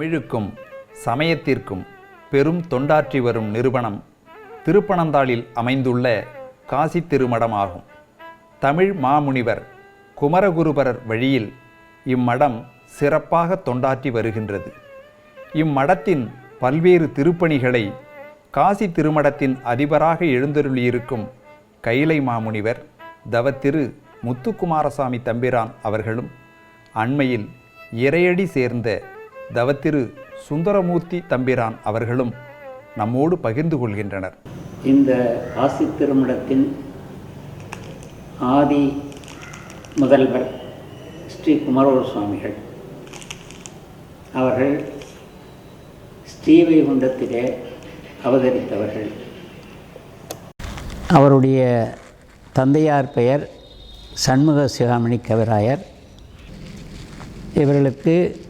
தமிழுக்கும் சமயத்திற்கும் பெரும் தொண்டாற்றி வரும் நிறுவனம் திருப்பனந்தாளில் அமைந்துள்ள காசி திருமடமாகும். தமிழ் மாமுனிவர் குமரகுருபரர் வழியில் இம்மடம் சிறப்பாக தொண்டாற்றி வருகின்றது. இம்மடத்தின் பல்வேறு திருப்பணிகளை காசி திருமடத்தின் அதிபராக எழுந்தருளியிருக்கும் கைலை மாமுனிவர் தவத்திரு முத்துக்குமாரசாமி தம்பிரான் அவர்களும் அண்மையில் இறையடி சேர்ந்த தவத்திரு சுந்தரமூர்த்தி தம்பிரான் அவர்களும் நம்மோடு பகிர்ந்து கொள்கின்றனர். இந்த ஆசி திருமணத்தின் ஆதி முதல்வர் ஸ்ரீ குமரகுரு சுவாமிகள். அவர்கள் ஸ்ரீவைகுண்டத்திலே அவதரித்தவர்கள். அவருடைய தந்தையார் பெயர் சண்முக சிகாமணி கவிராயர். இவர்களுக்கு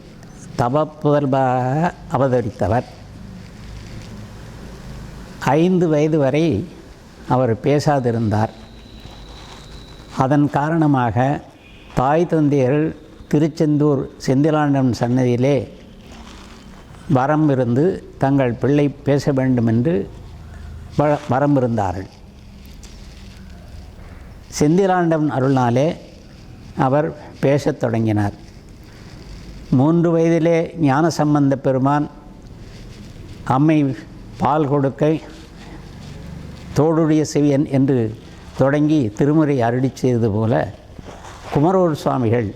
தவ அவதரித்தவர். ஐந்து வயது வரை அவர் பேசாதிருந்தார். அதன் காரணமாக தாய் தந்தையர்கள் திருச்செந்தூர் செந்திலாண்டன் சன்னதியிலே வரம் இருந்து தங்கள் பிள்ளை பேச வேண்டும் என்று வ- வரம் இருந்தார்கள். செந்திலாண்டவன் அருள்னாலே அவர் பேசத் தொடங்கினார். மூன்று வயதிலே ஞான சம்பந்த பெருமான் அம்மை பால் கொடுக்கை தோடுடைய செவியன் என்று தொடங்கி திருமுறை அருளி செய்தது போல குமரூர் சுவாமிகள்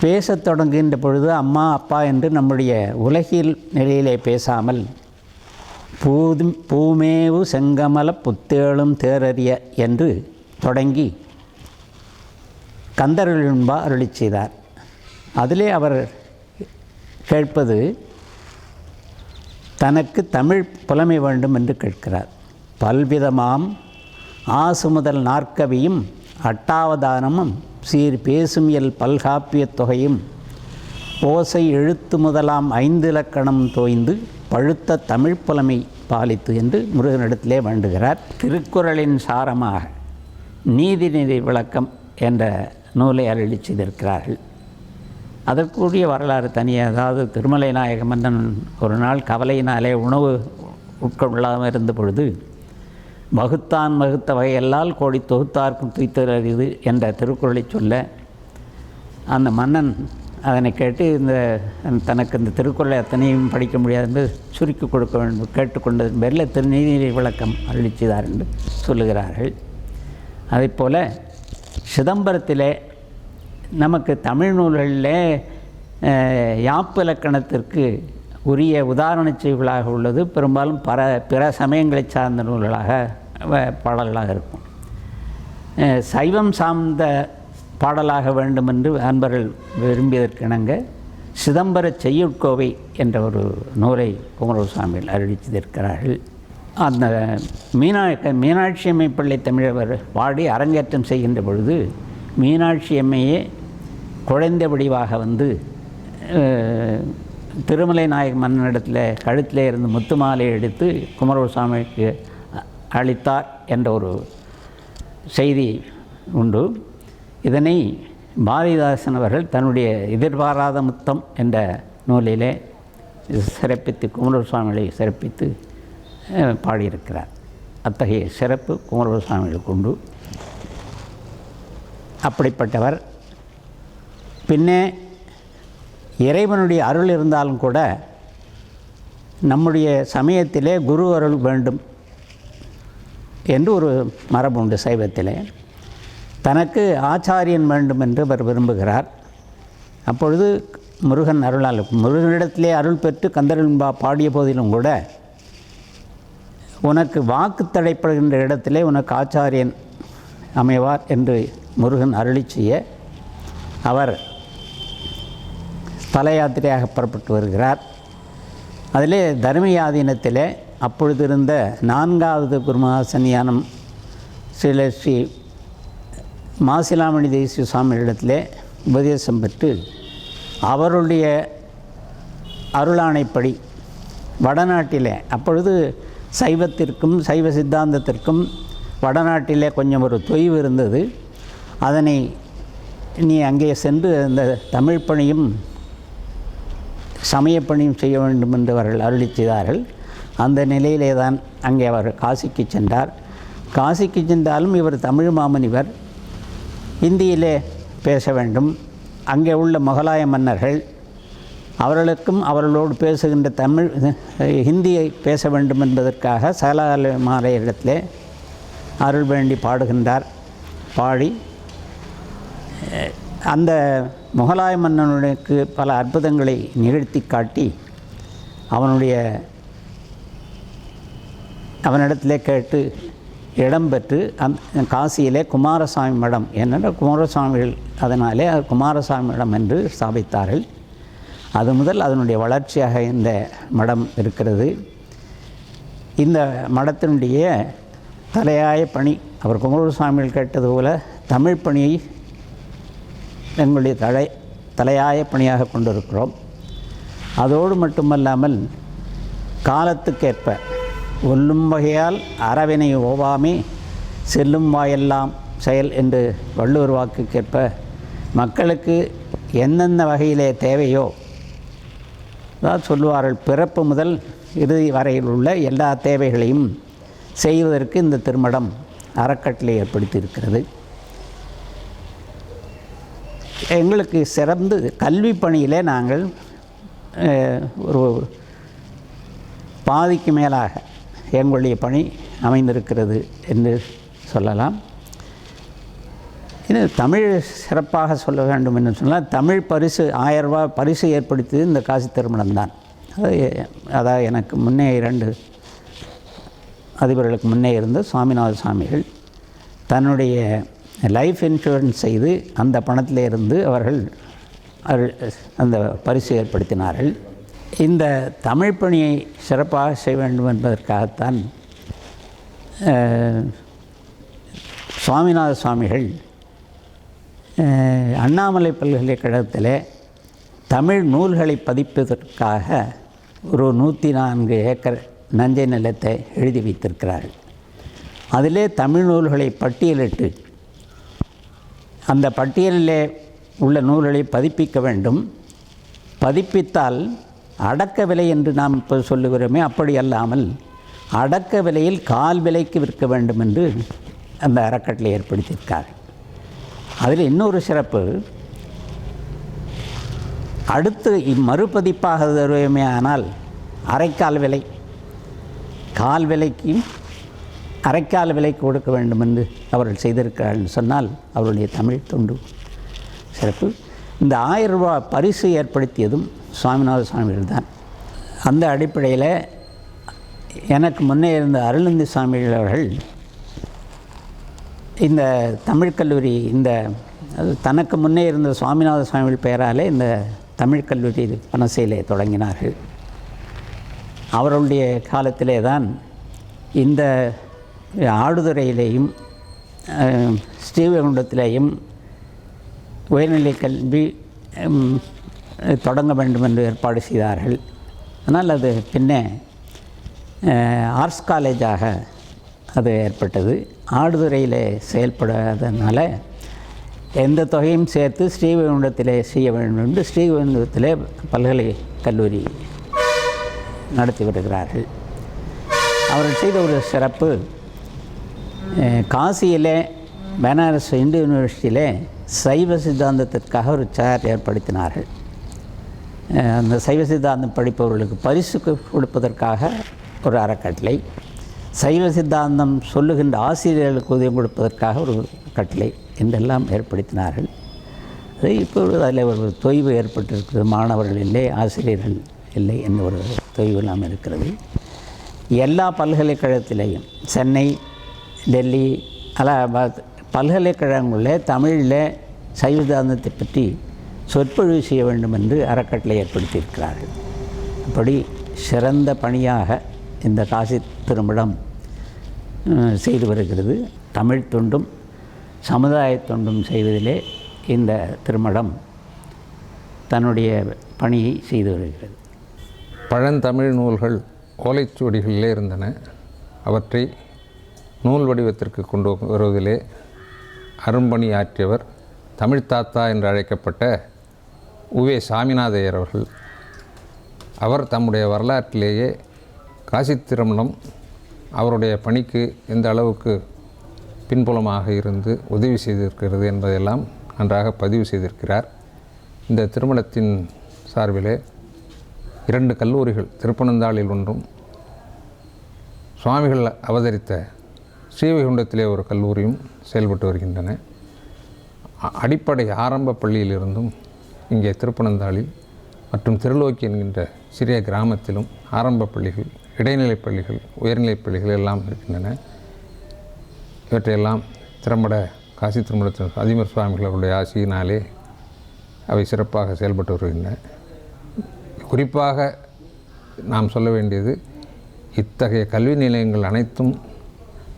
பேசத் தொடங்குகின்ற பொழுது அம்மா அப்பா என்று நம்முடைய உலகில் நிலையிலே பேசாமல் பூதும் பூமேவு செங்கமல புத்தேளும் தேரறிய என்று தொடங்கி கந்தருளின்பா அருளி செய்தார். அதிலே அவர் கேட்பது தனக்கு தமிழ் புலமை வேண்டும் என்று கேட்கிறார். பல்விதமாம் ஆசு முதல் நாற்கவியும் அட்டாவதானமும் சீர் பேசும் எல் பல்காப்பியத் தொகையும் ஓசை எழுத்து முதலாம் ஐந்து இலக்கணம் தோய்ந்து பழுத்த தமிழ் புலமை பாலித்து என்று முருகனிடத்திலே வேண்டுகிறார். திருக்குறளின் சாரமாக நீதிநிதி விளக்கம் என்ற நூலை அருளி செய்திருக்கிறார்கள். அதற்குரிய வரலாறு தனியாக அதாவது திருமலை நாயக மன்னன் ஒரு நாள் கவலையினாலே உணவு உட்கொள்ளாமல் இருந்த பொழுது வகுத்தான் மகுத்த வகையெல்லால் கோடி தொகுத்தார்க்கும் துய்த்தறிது என்ற திருக்குறளை சொல்ல அந்த மன்னன் அதனை கேட்டு இந்த தனக்கு இந்த திருக்குறளை அத்தனையும் படிக்க முடியாது என்று சுருக்கி கொடுக்க வேண்டும் கேட்டுக்கொண்டதன் பேரில் திருநீதி விளக்கம் அருளிச்சிதார் என்று சொல்லுகிறார்கள். அதைப்போல சிதம்பரத்திலே நமக்கு தமிழ் நூல்களில் யாப்பிலக்கணத்திற்கு யாப்பு இலக்கணத்திற்கு உரிய உதாரணச் செய்திகளாக உள்ளது. பெரும்பாலும் பல பிற சமயங்களை சார்ந்த நூல்களாக வ- பாடல்களாக இருக்கும். சைவம் சார்ந்த பாடலாக வேண்டும் என்று அன்பர்கள் விரும்பியதற்கிணங்க சிதம்பர செய்யுட்கோவை என்ற ஒரு நூலை குமரகுரு சுவாமிகள் அறிவித்திருக்கிறார்கள் அந்த மீனா மீனாட்சி அம்மை பிள்ளை தமிழவர் பாடி அரங்கேற்றம் செய்கின்ற பொழுது மீனாட்சி அம்மையே குழந்தை வடிவாக வந்து திருமலை நாயக் மன்னனிடத்தில் கழுத்தில் இருந்து முத்து மாலை எடுத்து குமரகுரு அளித்தார் என்ற ஒரு செய்தி உண்டு. இதனை பாரதிதாசன் அவர்கள் தன்னுடைய எதிர்பாராத முத்தம் என்ற நூலிலே சிறப்பித்து குமரகுரு சிறப்பித்து பாடியிருக்கிறார். அத்தகைய சிறப்பு குமரகுரு உண்டு. அப்படிப்பட்டவர் பின்னே இறைவனுடைய அருள் இருந்தாலும் கூட நம்முடைய சமயத்திலே குரு அருள் வேண்டும் என்று ஒரு மரபு உண்டு சைவத்திலே. தனக்கு ஆச்சாரியன் வேண்டும் என்று அவர் விரும்புகிறார். அப்பொழுது முருகன் அருளால் முருகனிடத்திலே அருள் பெற்று கந்தரன்பா பாடிய போதிலும் கூட உனக்கு வாக்கு தடைப்படுகின்ற இடத்திலே உனக்கு ஆச்சாரியன் அமைவார் என்று முருகன் அருளி செய்ய அவர் ஸ்தல யாத்திரையாக புறப்பட்டு வருகிறார். அதிலே தர்மயாதீனத்திலே அப்பொழுது இருந்த நான்காவது குருமகாசன்யானம் ஸ்ரீல ஸ்ரீ மாசிலாமணி தேசிய சுவாமிகளிடத்திலே உபதேசம் பெற்று அவருடைய அருளாணைப்படி வடநாட்டிலே அப்பொழுது சைவத்திற்கும் சைவ சித்தாந்தத்திற்கும் வடநாட்டிலே கொஞ்சம் ஒரு தொய்வு இருந்தது. அதனை நீ அங்கே சென்று அந்த தமிழ் பணியும் சமயப்பணியும் செய்ய வேண்டும் என்று அவர்கள் அருளி செய்தார்கள். அந்த நிலையிலே தான் அங்கே அவர் காசிக்கு சென்றார். காசிக்கு சென்றாலும் இவர் தமிழ் மாமனிவர். இந்தியிலே பேச வேண்டும். அங்கே உள்ள முகலாய மன்னர்கள் அவர்களுக்கும் அவர்களோடு பேசுகின்ற தமிழ் ஹிந்தியை பேச வேண்டும் என்பதற்காக சகலாலயமாலயத்திலே அருள் வேண்டி பாடுகின்றார். பாடி அந்த முகலாய மன்னனுக்கு பல அற்புதங்களை நிகழ்த்தி காட்டி அவனுடைய அவனிடத்திலே கேட்டு இடம் பெற்று காசியிலே குமாரசாமி மடம் என்னென்ன குமாரசாமிகள் அதனாலே அது குமாரசாமி மடம் என்று ஸ்தாபித்தார்கள். அது முதல் அதனுடைய வளர்ச்சியாக இந்த மடம் இருக்கிறது. இந்த மடத்தினுடைய தலையாய பணி அவர் குமாரசாமிகள் கேட்டது போல தமிழ் பணியை எங்களுடைய தலை தலையாய பணியாக கொண்டிருக்கிறோம். அதோடு மட்டுமல்லாமல் காலத்துக்கேற்ப ஒல்லும் வகையால் அறவினை ஓவாமே செல்லும் வாயெல்லாம் செயல் என்று வள்ளுவர் வாக்குக்கேற்ப மக்களுக்கு எந்தெந்த வகையிலே தேவையோ அதாவது சொல்லுவார்கள் பிறப்பு முதல் இறுதி வரையில் உள்ள எல்லா தேவைகளையும் செய்வதற்கு இந்த திருமடம் அறக்கட்டளை ஏற்படுத்தியிருக்கிறது. எங்களுக்கு சிறந்து கல்வி பணியிலே நாங்கள் ஒரு பாதிக்கு மேலாக எங்களுடைய பணி அமைந்திருக்கிறது என்று சொல்லலாம். இது தமிழ் சிறப்பாக சொல்ல வேண்டும் என்று சொன்னால் தமிழ் பரிசு ஆயிரம் பரிசு ஏற்படுத்தியது இந்த காசி திருமணம் தான். அது அதாவது எனக்கு முன்னே இரண்டு அதிபர்களுக்கு முன்னே இருந்த சுவாமிநாத சுவாமிகள் தன்னுடைய லைஃப் இன்சூரன்ஸ் செய்து அந்த பணத்திலே இருந்து அவர்கள் அருள் அந்த பரிசு ஏற்படுத்தினார்கள். இந்த தமிழ் பணியை சிறப்பாக செய்ய வேண்டும் என்பதற்காகத்தான் சுவாமிநாத சுவாமிகள் அண்ணாமலை பல்கலைக்கழகத்தில் தமிழ் நூல்களை பதிப்பதற்காக ஒரு நூற்றி நான்கு ஏக்கர் நஞ்சை நிலத்தை எழுதி வைத்திருக்கிறார்கள். அதிலே தமிழ் நூல்களை பட்டியலிட்டு அந்த பட்டியலிலே உள்ள நூல்களை பதிப்பிக்க வேண்டும். பதிப்பித்தால் அடக்க விலை என்று நாம் இப்போ சொல்லுகிறோமே அப்படி அல்லாமல் அடக்க விலையில் கால் விலைக்கு விற்க வேண்டும் என்று அந்த அறக்கட்டளை ஏற்படுத்தியிருக்கார். அதில் இன்னொரு சிறப்பு அடுத்து மறுபதிப்பாக தருவமே ஆனால் அரைக்கால் விலை. கால் விலைக்கு அரைக்கால் விலைக்கு கொடுக்க வேண்டும் என்று அவர்கள் செய்திருக்கிறார்கள் சொன்னால் அவருடைய தமிழ் தொண்டு சிறப்பு. இந்த ஆயிரம் ரூபாய் பரிசு ஏற்படுத்தியதும் சுவாமிநாத சுவாமிகள் தான். அந்த அடிப்படையில் எனக்கு முன்னே இருந்த அருளந்தி சுவாமிகள் அவர்கள் இந்த தமிழ் கல்லூரி இந்த தனக்கு முன்னே இருந்த சுவாமிநாத சுவாமிகள் பெயராலே இந்த தமிழ் கல்லூரி பனசையிலே தொடங்கினார்கள். அவர்களுடைய காலத்திலே தான் இந்த ஆடுதுறையிலேயும் ஸ்ரீவைகுண்டத்திலேயும் உயர்நிலை கல்வி தொடங்க வேண்டும் என்று ஏற்பாடு செய்தார்கள். ஆனால் அது பின்னே ஆர்ட்ஸ் காலேஜாக அது ஏற்பட்டது. ஆடுதுறையில் செயல்படாதனால எந்த தொகையும் சேர்த்து ஸ்ரீவைகுண்டத்திலே செய்ய வேண்டும் என்று ஸ்ரீவைகுண்டத்திலே பல்கலை கல்லூரி நடத்தி வருகிறார்கள். அவர்கள் செய்த ஒரு சிறப்பு காசியிலே பனாரஸ் இந்து யூனிவர்சிட்டியில் சைவ சித்தாந்தத்திற்காக ஒரு சேர் ஏற்படுத்தினார்கள். அந்த சைவ சித்தாந்தம் படிப்பவர்களுக்கு பரிசு கொடுப்பதற்காக ஒரு அறக்கட்டளை. சைவ சித்தாந்தம் சொல்லுகின்ற ஆசிரியர்களுக்கு உதவி கொடுப்பதற்காக ஒரு கட்டளை என்றெல்லாம் ஏற்படுத்தினார்கள். அது இப்போ அதில் ஒரு தொய்வு ஏற்பட்டிருக்கிறது. மாணவர்கள் இல்லை ஆசிரியர்கள் இல்லை என்ற ஒரு தொய்வு எல்லாம் இருக்கிறது. எல்லா பல்கலைக்கழகத்திலேயும் சென்னை டெல்லி அலகாபாத் பல்கலைக்கழகங்களில் தமிழில் சைவ சித்தாந்தத்தை பற்றி சொற்பொழிவு செய்ய வேண்டும் என்று அறக்கட்டளை ஏற்படுத்தியிருக்கிறார்கள். அப்படி சிறந்த பணியாக இந்த காசி திருமணம் செய்து வருகிறது. தமிழ் தொண்டும் சமுதாய தொண்டும் செய்வதிலே இந்த திருமணம் தன்னுடைய பணியை செய்து வருகிறது. பழந்தமிழ் நூல்கள் ஓலைச்சுவடிகளிலே இருந்தன. அவற்றை நூல் வடிவத்திற்கு கொண்டு வருவதிலே அரும்பணி ஆற்றியவர் தமிழ் தாத்தா என்று அழைக்கப்பட்ட உவே சாமிநாதையர் அவர்கள். அவர் தம்முடைய வரலாற்றிலேயே காசி திருமணம் அவருடைய பணிக்கு எந்த அளவுக்கு பின்புலமாக இருந்து உதவி செய்திருக்கிறது என்பதையெல்லாம் நன்றாக பதிவு செய்திருக்கிறார். இந்த திருமணத்தின் சார்பிலே இரண்டு கல்லூரிகள் திருப்பனந்தாளில் ஒன்றும் சுவாமிகள் அவதரித்த ஸ்ரீவைகுண்டத்திலே ஒரு கல்லூரியும் செயல்பட்டு வருகின்றன. அ- அடிப்படை ஆரம்ப பள்ளியிலிருந்தும் இங்கே திருப்பனந்தாளில் மற்றும் திருலோக்கி என்கின்ற சிறிய கிராமத்திலும் ஆரம்ப பள்ளிகள் இடைநிலைப் பள்ளிகள் உயர்நிலைப் பள்ளிகள் எல்லாம் இருக்கின்றன. இவற்றையெல்லாம் திறம்பட காசி திருமணத்தின் அதிமர் சுவாமிகள் அவருடைய ஆசியினாலே அவை சிறப்பாக செயல்பட்டு வருகின்றன. குறிப்பாக நாம் சொல்ல வேண்டியது இத்தகைய கல்வி நிலையங்கள் அனைத்தும்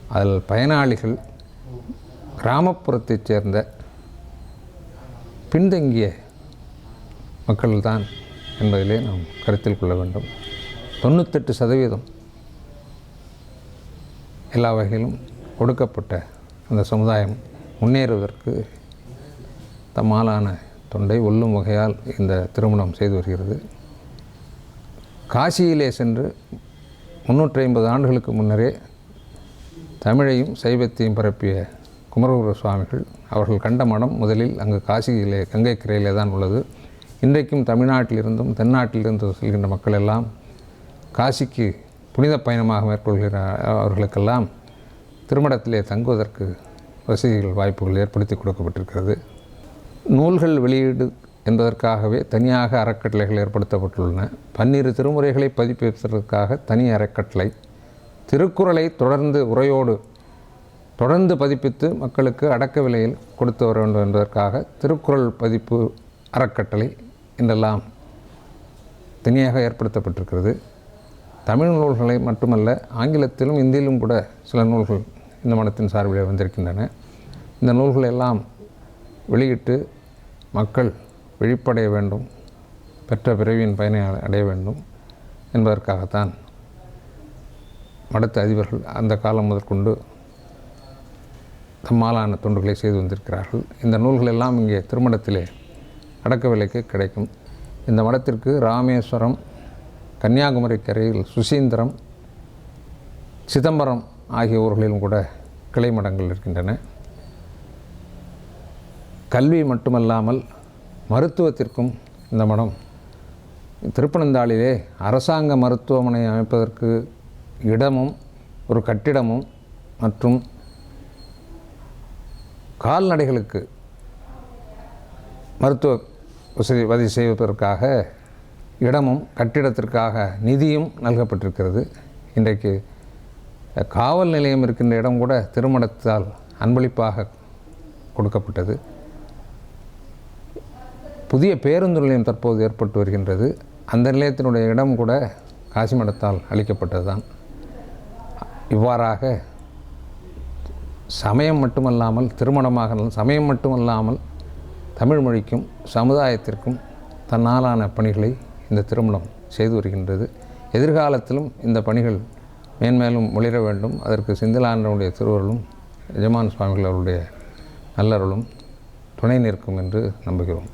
அதில் பயனாளிகள் கிராமப்புறத்தைச் சேர்ந்த பின்தங்கிய மக்கள்தான் என்பதிலே நாம் கருத்தில் கொள்ள வேண்டும். தொண்ணூத்தெட்டு சதவீதம் எல்லா வகையிலும் ஒடுக்கப்பட்ட அந்த சமுதாயம் முன்னேறுவதற்கு தம்மாலான தொண்டை ஒல்லும் வகையால் இந்த திருமணம் செய்து வருகிறது. காசியிலே சென்று முன்னூற்றி ஐம்பது ஆண்டுகளுக்கு முன்னரே தமிழையும் சைவத்தையும் பரப்பிய குமரகுரு சுவாமிகள் அவர்கள் கண்ட மடம் முதலில் அங்கு காசியிலே கங்கை கரையிலே தான் உள்ளது. இன்றைக்கும் தமிழ்நாட்டிலிருந்தும் தென்னாட்டிலிருந்து செல்கின்ற மக்கள் எல்லாம் காசிக்கு புனித பயணமாக மேற்கொள்கிற அவர்களுக்கெல்லாம் திருமணத்திலே தங்குவதற்கு வசதிகள் வாய்ப்புகள் ஏற்படுத்தி கொடுக்கப்பட்டிருக்கிறது. நூல்கள் வெளியீடு என்பதற்காகவே தனியாக அறக்கட்டளைகள் ஏற்படுத்தப்பட்டுள்ளன. பன்னிரு திருமுறைகளை பதிப்பிப்பதற்காக தனி அறக்கட்டளை திருக்குறளை தொடர்ந்து உரையோடு தொடர்ந்து பதிப்பித்து மக்களுக்கு அடக்க விலையில் கொடுத்து வர வேண்டும் என்பதற்காக திருக்குறள் பதிப்பு அறக்கட்டளை என்றெல்லாம் தனியாக ஏற்படுத்தப்பட்டிருக்கிறது. தமிழ் நூல்களை மட்டுமல்ல ஆங்கிலத்திலும் இந்தியிலும் கூட சில நூல்கள் இந்த மனத்தின் சார்பில் வந்திருக்கின்றன. இந்த நூல்கள் எல்லாம் வெளியிட்டு மக்கள் விழிப்படைய வேண்டும் பெற்ற பிறவியின் பயனை அடைய வேண்டும் என்பதற்காகத்தான் மடத்து அதிபர்கள் அந்த காலம் முதற்கொண்டு தம்மாலான தொண்டுகளை செய்து வந்திருக்கிறார்கள். இந்த நூல்கள் எல்லாம் இங்கே திருமணத்திலே அடக்க விலைக்கு கிடைக்கும். இந்த மடத்திற்கு ராமேஸ்வரம் கன்னியாகுமரி கரையில் சுசீந்திரம் சிதம்பரம் ஆகிய ஊர்களிலும் கூட கிளை மடங்கள் இருக்கின்றன. கல்வி மட்டுமல்லாமல் மருத்துவத்திற்கும் இந்த மடம். திருப்பனந்தாளிலே அரசாங்க மருத்துவமனை அமைப்பதற்கு இடமும் ஒரு கட்டிடமும் மற்றும் கால்நடைகளுக்கு மருத்துவ வசதி வதி செய்வதற்காக இடமும் கட்டிடத்திற்காக நிதியும் நல்கப்பட்டிருக்கிறது. இன்றைக்கு காவல் நிலையம் இருக்கின்ற இடம் கூட திருமணத்தால் அன்பளிப்பாக கொடுக்கப்பட்டது. புதிய பேருந்து நிலையம் தற்போது ஏற்பட்டு வருகின்றது. அந்த நிலையத்தினுடைய இடம் கூட காசிமடத்தால் அளிக்கப்பட்டது தான் இவ்வாறாக சமயம் மட்டுமல்லாமல் திருமணமாக சமயம் மட்டுமல்லாமல் தமிழ் மொழிக்கும் சமுதாயத்திற்கும் தன்னாலான பணிகளை இந்த திருமணம் செய்து வருகின்றது. எதிர்காலத்திலும் இந்த பணிகள் மேன்மேலும் ஒளிர வேண்டும். அதற்கு சிந்திலாண்டனுடைய திருவருளும் எஜமான் சுவாமிகள் அவருடைய நல்லருளும் துணை நிற்கும் என்று நம்புகிறோம்.